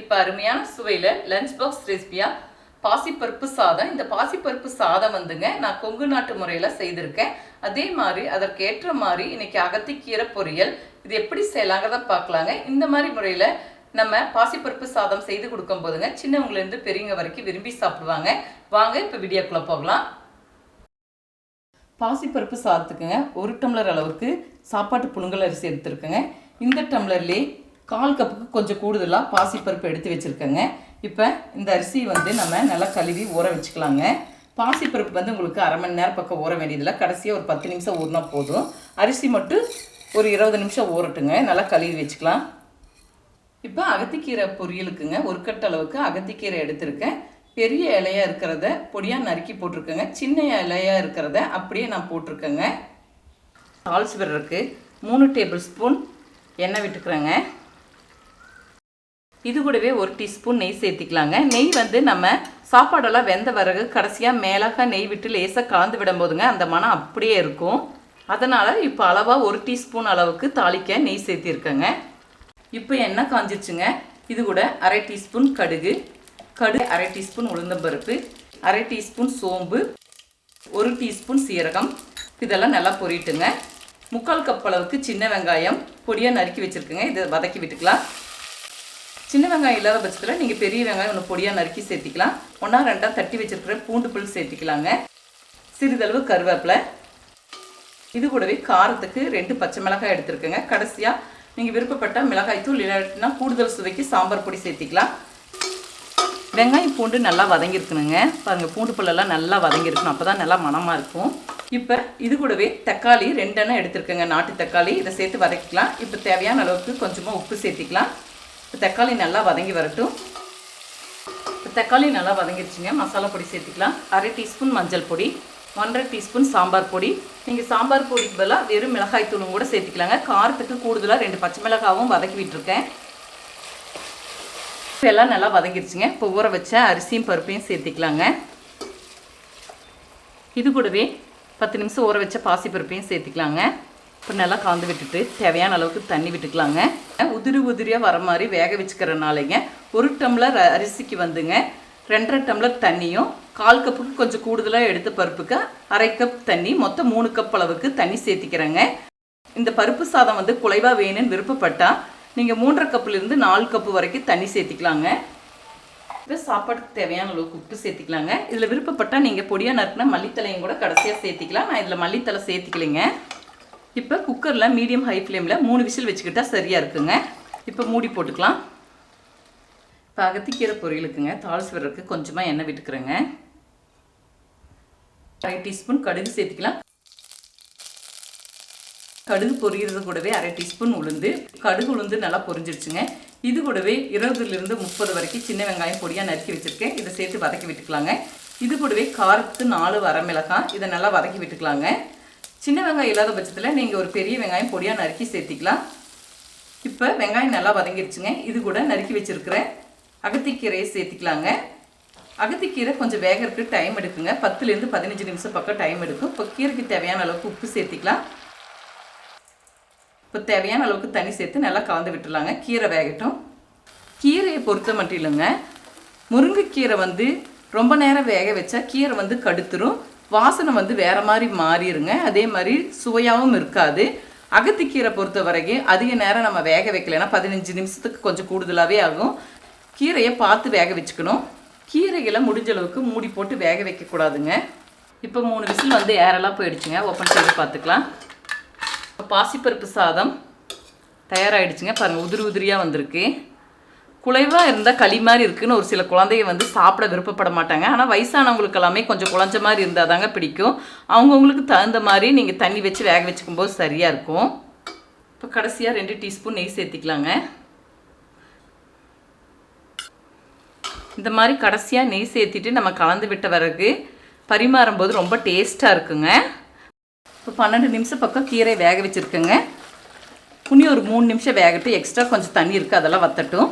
இப்போ அருமையான சுவையில் லஞ்ச் பாக்ஸ் ரெசிபியாக பாசிப்பருப்பு சாதம். இந்த பாசிப்பருப்பு சாதம் வந்துங்க நான் கொங்கு நாட்டு முறையில் செய்திருக்கேன். அதே மாதிரி அதற்கு ஏற்ற மாதிரி இன்னைக்கு அகத்திக்கீரை பொரியல் இது எப்படி செய்யலாங்கிறத பார்க்கலாங்க. இந்த மாதிரி முறையில் நம்ம பாசிப்பருப்பு சாதம் செய்து கொடுக்கும் போதுங்க சின்னவங்கலேருந்து பெரியவங்க வரைக்கும் விரும்பி சாப்பிடுவாங்க. வாங்க இப்போ வீடியோக்குள்ளே போகலாம். பாசிப்பருப்பு சாதத்துக்குங்க ஒரு டம்ளர் அளவுக்கு சாப்பாட்டு புழுங்கல் அரிசி எடுத்துருக்குங்க. இந்த டம்ளர்லேயே கால் கப்புக்கு கொஞ்சம் கூடுதலாக பாசிப்பருப்பு எடுத்து வச்சுருக்கேங்க. இப்போ இந்த அரிசி வந்து நம்ம நல்லா கழுவி ஊற வச்சுக்கலாங்க. பாசிப்பருப்பு வந்து உங்களுக்கு அரை மணி நேரம் பக்கம் ஊற வேண்டியதில்லை கடைசியாக ஒரு பத்து நிமிஷம் ஊறினா போதும். அரிசி மட்டும் ஒரு இருபது நிமிஷம் ஊறட்டுங்க. நல்லா கழுவி வச்சுக்கலாம். இப்போ அகத்திக்கீரை பொரியலுக்குங்க. ஒரு கட்ட அளவுக்கு அகத்திக்கீரை எடுத்திருக்கேன். பெரிய இலையாக இருக்கிறத பொடியாக நறுக்கி போட்டிருக்கேங்க. சின்ன இலையாக இருக்கிறத அப்படியே நான் போட்டிருக்கேங்க. ஆல்சிபர் இருக்குது மூணு டேபிள் ஸ்பூன் எண்ணெய் விட்டுக்கிறேங்க. இது கூடவே ஒரு டீஸ்பூன் நெய் சேர்த்திக்கலாங்க. நெய் வந்து நம்ம சாப்பாடெல்லாம் வெந்த பிறகு கடைசியாக மேலாக நெய் விட்டு லேசாக கலந்து விடும்போதுங்க அந்த மனம் அப்படியே இருக்கும். அதனால் இப்போ அளவாக ஒரு டீஸ்பூன் அளவுக்கு தாளிக்க நெய் சேர்த்திருக்கேங்க. இப்போ எண்ணெய் காஞ்சிருச்சுங்க. இது கூட அரை டீஸ்பூன் கடுகு. கடுகு அரை டீஸ்பூன் உளுந்தம்பருப்பு அரை டீஸ்பூன் சோம்பு. ஒரு டீஸ்பூன் சீரகம். இதெல்லாம் நல்லா பொரிட்டுங்க. முக்கால் கப் அளவுக்கு சின்ன வெங்காயம். பொடியாக நறுக்கி வச்சுருக்குங்க. இதை வதக்கி விட்டுக்கலாம். சின்ன வெங்காயம் இல்லாத பட்சத்தில் நீங்கள் பெரிய வெங்காயம் ஒன்று பொடியாக நறுக்கி சேர்த்திக்கலாம். ஒன்றா ரெண்டாக தட்டி வச்சுருக்கிற பூண்டு புல் சேர்த்திக்கலாங்க. சிறிதளவு கருவேப்பிலை. இது கூடவே காரத்துக்கு ரெண்டு பச்சை மிளகாய் எடுத்துருக்கேங்க. கடைசியாக நீங்கள் விருப்பப்பட்டால் மிளகாய் தூள் இல்லாட்டினா கூடுதல் சுவைக்கு சாம்பார் பொடி சேர்த்திக்கலாம். வெங்காயம் பூண்டு நல்லா வதங்கியிருக்கணுங்க. பாருங்கள் பூண்டு புல்லெல்லாம் நல்லா வதங்கியிருக்கணும். அப்போ தான் நல்லா மணமாக இருக்கும். இப்போ இது கூடவே தக்காளி ரெண்டெண்ணம் எடுத்துருக்கேங்க. நாட்டு தக்காளி. இதை சேர்த்து வதக்கிக்கலாம். இப்போ தேவையான அளவுக்கு கொஞ்சமாக உப்பு சேர்த்திக்கலாம். தக்காளி நல்லா வதங்கி வரட்டும். இப்போ தக்காளி நல்லா வதங்கிடுச்சிங்க மசாலா பொடி சேர்த்துக்கலாம். அரை டீஸ்பூன் மஞ்சள் பொடி ஒன்றரை டீஸ்பூன் சாம்பார் பொடி. நீங்கள் சாம்பார் பொடிக்கு பதிலாக வெறும் மிளகாய் தூளும் கூட சேர்த்துக்கலாங்க. காரத்துக்கு கூடுதலாக ரெண்டு பச்சை மிளகாவும் வதக்கி விட்டுருக்கேன். இப்போ எல்லாம் நல்லா வதங்கிடுச்சுங்க இப்போ ஊற வச்ச அரிசியும் பருப்பையும் சேர்த்துக்கலாங்க. இது கூடவே பத்து நிமிஷம் ஊற வச்ச பாசி பருப்பையும் இப்போ நல்லா கலந்து விட்டுட்டு தேவையான அளவுக்கு தண்ணி விட்டுக்கலாங்க. உதிரி உதிரியாக வர மாதிரி வேக வச்சுக்கிறனாலேங்க ஒரு டம்ளர் அரிசிக்கு வந்துங்க ரெண்டரை டம்ளர் தண்ணியும் கால் கப்புக்கு கொஞ்சம் கூடுதலாக எடுத்த பருப்புக்கு அரை கப் தண்ணி மொத்தம் மூணு கப் அளவுக்கு தண்ணி சேர்த்திக்கிறேங்க. இந்த பருப்பு சாதம் வந்து குலைவாக வேணும்னு விருப்பப்பட்டால் நீங்கள் மூன்றரை கப்புலேருந்து நாலு கப்பு வரைக்கும் தண்ணி சேர்த்திக்கலாங்க. இப்போ சாப்பாட்டுக்கு தேவையான அளவுக்கு உப்பு சேர்த்திக்கலாங்க. இதில் விருப்பப்பட்டால் நீங்கள் பொடியாக நறுக்குனா மல்லித்தலையும் கூட கடைசியாக சேர்த்திக்கலாம். நான் இதில் மல்லித்தலை சேர்த்திக்கலைங்க. இப்போ குக்கரில் மீடியம் ஹை ஃப்ளேமில் மூணு விசில் வச்சுக்கிட்டால் சரியாக இருக்குங்க. இப்போ மூடி போட்டுக்கலாம். இப்போ அகத்திக்கீரை பொரியலுக்குங்க. தாளிச்சு விடுறதுக்கு கொஞ்சமாக எண்ணெய் விட்டுக்கிறேங்க. அரை டீஸ்பூன் கடுகு சேர்த்துக்கலாம். கடுகு பொரியறது கூடவே அரை டீஸ்பூன் உளுந்து. கடுகு உளுந்து நல்லா பொரிஞ்சிருச்சுங்க. இது கூடவே இருபதுலேருந்து முப்பது வரைக்கும் சின்ன வெங்காயம் பொடியாக நறுக்கி வச்சுருக்கேன். இதை சேர்த்து வதக்கி விட்டுக்கலாங்க. இது கூடவே காரத்து நாலு வரமிளகாய் இதை நல்லா வதக்கி விட்டுக்கலாங்க. சின்ன வெங்காயம் இல்லாத பட்சத்தில் நீங்கள் ஒரு பெரிய வெங்காயம் பொடியாக நறுக்கி சேர்த்திக்கலாம். இப்போ வெங்காயம் நல்லா வதங்கிடுச்சுங்க இது கூட நறுக்கி வச்சுருக்கிற அகத்திக்கீரையை சேர்த்திக்கலாங்க. அகத்திக்கீரை கொஞ்சம் வேகிறதுக்கு டைம் எடுக்குங்க. பத்துலேருந்து பதினஞ்சு நிமிஷம் பக்கம் டைம் எடுக்கும். இப்போ கீரைக்கு தேவையான அளவுக்கு உப்பு சேர்த்திக்கலாம். இப்போ தேவையான அளவுக்கு தண்ணி சேர்த்து நல்லா கலந்து விட்டுலாங்க கீரை வேகட்டும். கீரையை பொறுத்த மட்டும் இல்லைங்க. முருங்கைக்கீரை வந்து ரொம்ப நேரம் வேக வச்சா கீரை வந்து கடுத்துரும். வாசனை வந்து வேறு மாதிரி மாறிடுங்க அதே மாதிரி சுவையாகவும் இருக்காது. அகத்திக்கீரை பொறுத்த வரைக்கும் அதிக நேரம் நம்ம வேக வைக்கலைன்னா பதினஞ்சு நிமிஷத்துக்கு கொஞ்சம் கூடுதலாகவே ஆகும். கீரையை பார்த்து வேக வச்சுக்கணும். கீரைகளை முடிஞ்ச அளவுக்கு மூடி போட்டு வேக வைக்கக்கூடாதுங்க இப்போ மூணு விசில் வந்து ஏரெல்லாம் போயிடுச்சுங்க. ஓப்பன் செய்து பார்த்துக்கலாம். பாசிப்பருப்பு சாதம் தயாராகிடுச்சுங்க பாருங்கள் உதிரி உதிரியாக வந்திருக்கு. குலைவாக இருந்தால் களி மாதிரி இருக்குன்னு ஒரு சில குழந்தைய வந்து சாப்பிட விருப்பப்பட மாட்டாங்க. ஆனால் வயசானவங்களுக்கு எல்லாமே கொஞ்சம் குழஞ்ச மாதிரி இருந்தால் தாங்க பிடிக்கும். அவங்கவுங்களுக்கு தகுந்த மாதிரி நீங்கள் தண்ணி வச்சு வேக வச்சுக்கும் போது சரியாக இருக்கும். இப்போ கடைசியாக ரெண்டு டீஸ்பூன் நெய் சேர்த்திக்கலாங்க. இந்த மாதிரி கடைசியாக நெய் சேர்த்திட்டு நம்ம கலந்து விட்ட பிறகு பரிமாறும் போது ரொம்ப டேஸ்ட்டாக இருக்குங்க. இப்போ பன்னெண்டு நிமிஷம் பக்கம் கீரை வேக வச்சுருக்கேங்க. புனி ஒரு மூணு நிமிஷம் வேகட்டும். எக்ஸ்ட்ரா கொஞ்சம் தண்ணி இருக்குது அதெல்லாம் வத்தட்டும்.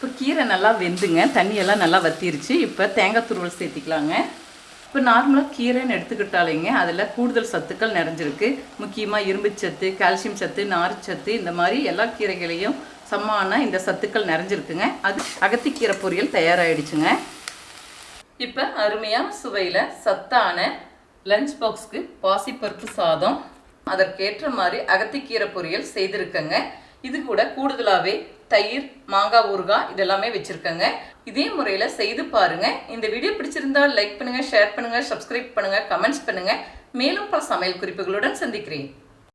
இப்போ கீரை நல்லா வெந்துங்க. தண்ணியெல்லாம் நல்லா வத்திருச்சு. இப்போ தேங்காய் துருவல் சேர்த்திக்கலாங்க. இப்போ நார்மலாக கீரைன்னு எடுத்துக்கிட்டாலேங்க அதில் கூடுதல் சத்துக்கள் நிறைஞ்சிருக்கு. முக்கியமாக இரும்பு சத்து கால்சியம் சத்து நார்ச்சத்து இந்த மாதிரி எல்லா கீரைகளையும் சமமான இந்த சத்துக்கள் நிறைஞ்சிருக்குங்க. அது அகத்திக்கீரை பொரியல் தயாராகிடுச்சுங்க இப்போ அருமையான சுவையில் சத்தான லஞ்ச் பாக்ஸ்க்கு பாசிப்பருப்பு சாதம். அதற்கேற்ற மாதிரி அகத்திக்கீரை பொரியல் செய்திருக்கேங்க. இது கூட கூடுதலாகவே தயிர் மாங்காய் ஊறுகாய் இதெல்லாமே வச்சுருக்கேங்க. இதே முறையில் செய்து பாருங்கள் இந்த வீடியோ பிடிச்சிருந்தா லைக் பண்ணுங்கள் ஷேர் பண்ணுங்கள் சப்ஸ்கிரைப் பண்ணுங்கள் கமெண்ட்ஸ் பண்ணுங்கள் மேலும் பல சமையல் குறிப்புகளுடன் சந்திக்கிறேன்.